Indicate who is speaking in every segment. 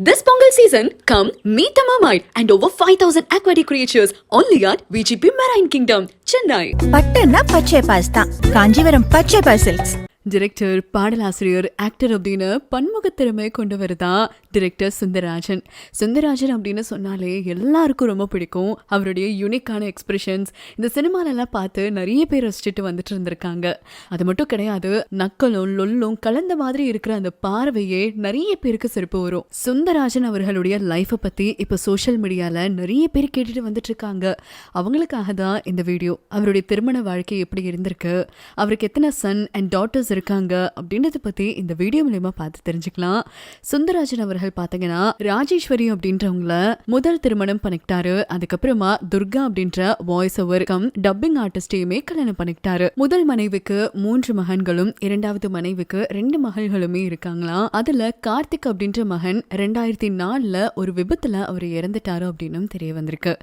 Speaker 1: This Pongal season, come meet the mermaid and over 5000 aquatic creatures only at VGP Marine Kingdom, Chennai.
Speaker 2: பட்டுன்னா பச்சை பாஸ் தான் காஞ்சிபுரம் பச்சை pass silks
Speaker 1: director பாடலாசிரியர் actor அப்படின்னு பன்முகத்திறமை கொண்டு வருதா டிரெக்டர் சுந்தரராஜன். சுந்தரராஜன் அப்படின்னு சொன்னாலே எல்லாருக்கும் ரொம்ப பிடிக்கும். அவருடைய யூனிக்கான எக்ஸ்பிரஷன்ஸ் இந்த சினிமாலெல்லாம் பார்த்து நிறைய பேர் ரசிச்சுட்டு வந்துட்டு இருந்திருக்காங்க. அது மட்டும் கிடையாது நக்கலும் லொல்லும் கலந்த மாதிரி இருக்கிற அந்த பார்வையே நிறைய பேருக்கு சிறப்பு வரும். சுந்தரராஜன் அவர்களுடைய லைஃப்பை பற்றி இப்போ சோஷியல் மீடியாவில் நிறைய பேர் கேட்டுட்டு வந்துட்டு இருக்காங்க அவங்களுக்காக தான் இந்த வீடியோ அவருடைய திருமண வாழ்க்கை எப்படி இருந்திருக்கு? அவருக்கு எத்தனை சன் அண்ட் டாட்டர்ஸ் இருக்காங்க அப்படின்றத பற்றி இந்த வீடியோ மூலயமா பார்த்து தெரிஞ்சுக்கலாம். சுந்தரராஜன் அவர்கள் பார்த்தீங்கன்னா ராஜேஸ்வரி அப்படின்றவங்கள முதல் திருமணம் பண்ணிக்கிட்டாரு. அதுக்கப்புறமா துர்கா அப்படின்ற வாய்ஸ் ஓவர் கம் டப்பிங் ஆர்டிஸ்டையுமே கல்யாணம் பண்ணிக்கிட்டாரு. முதல் மனைவிக்கு மூன்று மகன்களும் இரண்டாவது மனைவிக்கு ரெண்டு மகள்களுமே இருக்காங்களாம் அதுல கார்த்திக் அப்படின்ற மகன் ரெண்டாயிரத்தி நாலுல ஒரு விபத்துல அவர் இறந்துட்டாரு அப்படின்னு தெரிய வந்திருக்கு.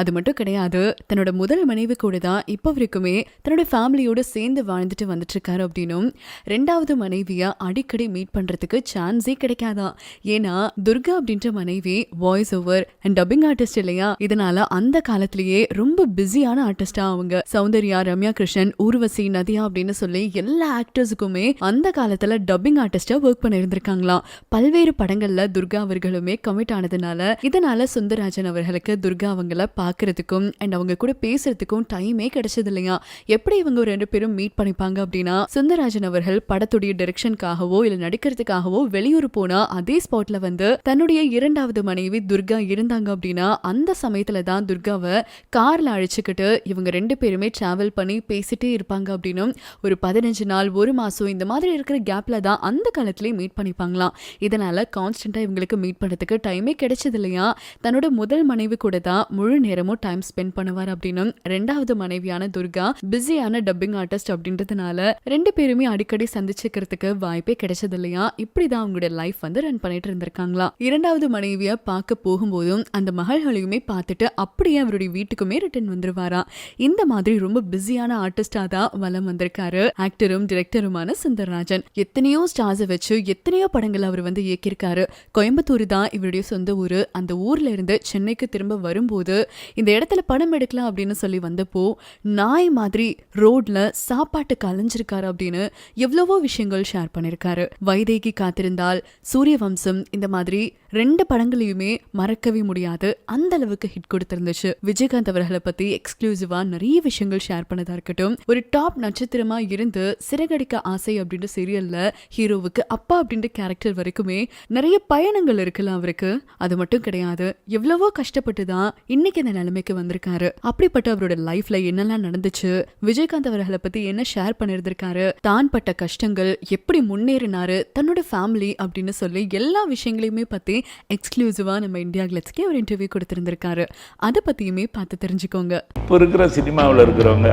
Speaker 1: அது மட்டும் கிடையாது தன்னோட முதல் மனைவி கூட தான் இப்போ வரைக்குமே தன்னோட ஃபேமிலியோட சேர்ந்து வாழ்ந்துட்டு வந்துட்டு இருக்காரு அப்படின்னும் ரெண்டாவது மனைவியை அடிக்கடி மீட் பண்றதுக்கு சான்ஸே கிடைக்காதான் ஏன்னா துர்கா அப்படின்ற மனைவி voice over and dubbing artist இல்லையா? இதனால அந்த காலத்திலேயே ரொம்ப பிஸியான ஆர்டிஸ்டா அவங்க. சௌந்தர்யா ரம்யா கிருஷ்ணன் ஊர்வசி நதியா அப்படின்னு சொல்லி எல்லா ஆக்டர்ஸுக்குமே அந்த காலத்துல டப்பிங் ஆர்டிஸ்டா ஒர்க் பண்ணியிருந்திருக்காங்களாம் பல்வேறு படங்கள்ல துர்கா அவர்களுமே கமிட் ஆனதுனால இதனால சுந்தரராஜன் அவர்களுக்கு துர்கா அவங்கள பாக்குறதுக்கும் அண்ட் அவங்க கூட பேசுறதுக்கும் டைமே கிடைச்சது இல்லையா எப்படி இவங்க ரெண்டு பேரும் மீட் பண்ணிப்பாங்க அப்படின்னா சுந்தரராஜன் அவர்கள் படத்துடைய டைரக்ஷனுக்காகவோ இல்ல நடிக்கிறதுக்காகவோ வெளியூர் போனா அதே ஸ்பாட்ல வந்து தன்னுடைய இரண்டாவது மனைவி துர்கா இருந்தாங்க அப்படின்னா அந்த சமயத்துல தான் துர்காவை கார்ல அழைச்சிக்கிட்டு இவங்க ரெண்டு பேருமே டிராவல் பண்ணி பேசிட்டே இருப்பாங்க அப்படின்னும் ஒரு பதினஞ்சு நாள் ஒரு மாசம் இந்த மாதிரி இருக்கிற கேப்ல தான் அந்த காலத்திலேயே மீட் பண்ணிப்பாங்களாம். இதனால கான்ஸ்டன்டா இவங்களுக்கு மீட் பண்றதுக்கு டைமே கிடைச்சது இல்லையா? தன்னோட முதல் மனைவி கூட தான் முழு நேரமும் டைம் ஸ்பெண்ட் பண்ணுவார் அப்படின்னும் ரெண்டாவது மனைவியான துர்கா பிஸியான டப்பிங் ஆர்டிஸ்ட் அப்படின்றதுனால ரெண்டு பேருமே அடிக்கடி சந்திச்சுக்கிறதுக்கு வாய்ப்பே கிடைச்சது இல்லையா இப்படிதான் அவங்களுடைய லைஃப் வந்து ரன் பண்ணிட்டு இருந்திருக்காங்களா? இரண்டாவது மனைவிய பார்க்க போகும்போதும் அந்த மகள்களையுமே பார்த்துட்டு அப்படியே அவருடைய வீட்டுக்குமே ரிட்டர்ன் வந்துருவாரா? இந்த மாதிரி ரொம்ப பிஸியான ஆர்டிஸ்டா தான் வலம் வந்திருக்காரு. ஆக்டரும் டிரெக்டருமான சுந்தரராஜன். எத்தனையோ ஸ்டார்ஸை வச்சு எத்தனையோ படங்கள் அவர் வந்து இயக்கியிருக்காரு. கோயம்புத்தூர் தான் இவருடைய சொந்த ஊரு. அந்த ஊர்ல இருந்து சென்னைக்கு திரும்ப வரும்போது இந்த இடத்துல படம் எடுக்கலாம் அப்படின்னு சொல்லி வந்தப்போ நாய் மாதிரி ரோட்ல சாப்பாட்டுக்கு அலைஞ்சிருக்காரு அப்படின்னு எவ்வளவோ விஷயங்கள் ஷேர் பண்ணியிருக்காரு வைதேகி காத்திருந்தால் சூரிய வம்சம் இந்த மாதிரி ரெண்டு படங்களையுமே மறக்கவே முடியாது. அந்த அளவுக்கு ஹிட் கொடுத்திருந்துச்சு. விஜயகாந்த் அவர்களை பத்தி எக்ஸ்க்ளூசிவா நிறைய விஷயங்கள் ஷேர் பண்ணதா இருக்கட்டும். ஒரு டாப் நட்சத்திரமா இருந்து சிறகடிக்க ஆசை அப்படின்ற சீரியல்ல ஹீரோவுக்கு அப்பா அப்படின்ற கேரக்டர் வரைக்குமே நிறைய பயணங்கள் இருக்குல்ல அவருக்கு. அது மட்டும் கிடையாது. எவ்வளவோ கஷ்டப்பட்டு தான் இன்னைக்கு இந்த நிலைமைக்கு வந்திருக்காரு. அப்படிப்பட்ட அவரோட லைஃப்ல என்னெல்லாம் நடந்துச்சு? விஜயகாந்த் அவர்களை பத்தி என்ன ஷேர் பண்ணியிருந்திருக்காரு தான் பட்ட கஷ்டங்கள் எப்படி முன்னேறினாரு? தன்னோட ஃபேமிலி அப்படின்னு சொல்லி எல்லா விஷயங்களையுமே பத்தி எக்ஸ்க்ளூசிவாக நம்ம இந்தியா கிளட்ஸ்க்கே ஒரு இன்டர்வியூ கொடுத்துருந்துருக்காரு. அதை பற்றியுமே பார்த்து தெரிஞ்சுக்கோங்க.
Speaker 3: இப்போ இருக்கிற சினிமாவில் இருக்கிறவங்க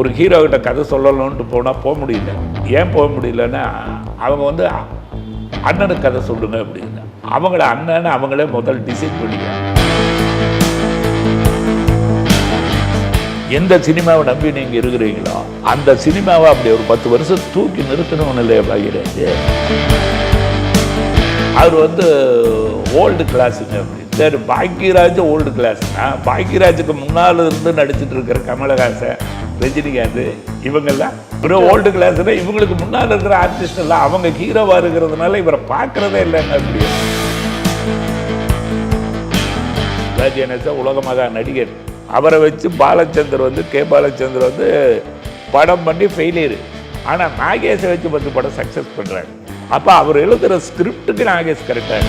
Speaker 3: ஒரு ஹீரோ கிட்ட கதை சொல்லணும்ட்டு போனால் போக முடியல. ஏன் போக முடியலன்னா அவங்க வந்து அண்ணனுக்கு கதை சொல்லுங்க அப்படின்னு. அவங்கள அண்ணன் அவங்களே முதல் டிசைட் பண்ணிக்கிறாங்க. எந்த சினிமாவை நம்பி நீங்கள் இருக்கிறீங்களோ அந்த சினிமாவை அப்படி ஒரு பத்து வருஷம் தூக்கி நிறுத்தணும்னு இல்லையா பாக்கிறேன் அவர் வந்து ஓல்டு கிளாஸுங்க அப்படி சரி பாக்யராஜ் ஓல்டு கிளாஸ்னா பாக்யராஜுக்கு முன்னால் இருந்து நடிச்சிட்டு இருக்கிற கமலஹாசன் ரஜினிகாந்த் இவங்கெல்லாம். ஒரு ஓல்டு கிளாஸ்னா இவங்களுக்கு முன்னால் இருக்கிற ஆர்டிஸ்ட் எல்லாம் அவங்க ஹீரோவாக இருக்கிறதுனால இவரை பார்க்குறதே இல்லைங்க அப்படி ராஜேனச உலகமாக நடிகர். அவரை வச்சு பாலச்சந்தர் வந்து கே. பாலச்சந்தர் வந்து படம் பண்ணி ஃபெயிலியர் ஆனால் நாகேஷை வச்சு பத்து படம் சக்ஸஸ் பண்ணுறாங்க அப்போ அவர் எழுதுகிற ஸ்கிரிப்டுக்கு நாகேஷ் கரெக்டாக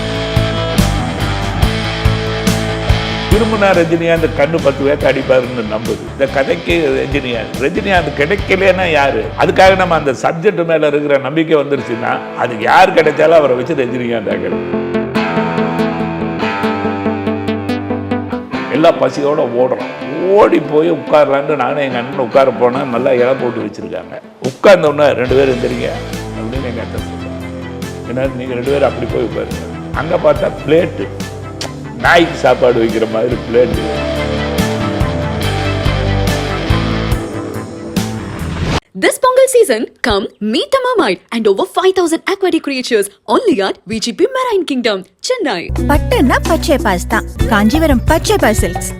Speaker 3: திரும்பினா ரஜினிகாந்த் கண்ணு பத்து பேர்த்து அடிப்பாருன்னு நம்புது. இந்த கதைக்கு ரஜினிகாந்த் ரஜினிகாந்த் கிடைக்கலன்னா யாரு? அதுக்காக நம்ம அந்த சப்ஜெக்ட் மேல இருக்கிற நம்பிக்கை வந்துருச்சுன்னா அது யார் கிடைச்சாலும் அவரை வச்சு ரஜினிகாந்த் ஆகணும் எல்லாம் பசியோட ஓடுறோம். ஓடி போய் உட்காரலான்னு நானும் எங்கள் அண்ணன் உட்கார போனால் நல்லா இலை போட்டு வச்சுருக்காங்க. உட்கார்ந்தோன்னே ரெண்டு பேரும் எந்திரிங்க. அப்படின்னு எங்கள் அண்ணன் சொல்லுவாங்க ஏன்னா நீங்கள் ரெண்டு பேரும் அப்படி போய் உட்காருங்க. அங்கே பார்த்தா பிளேட்டு நாய்க்கு சாப்பாடு வைக்கிற மாதிரி plate
Speaker 1: This Pongal season, come meet the mermaid and over 5,000 aquatic creatures only at VGP Marine Kingdom, Chennai.
Speaker 2: பட்டுன்னா பச்சை பாஸ் தான் காஞ்சிபுரம் பச்சை சில்க்ஸ்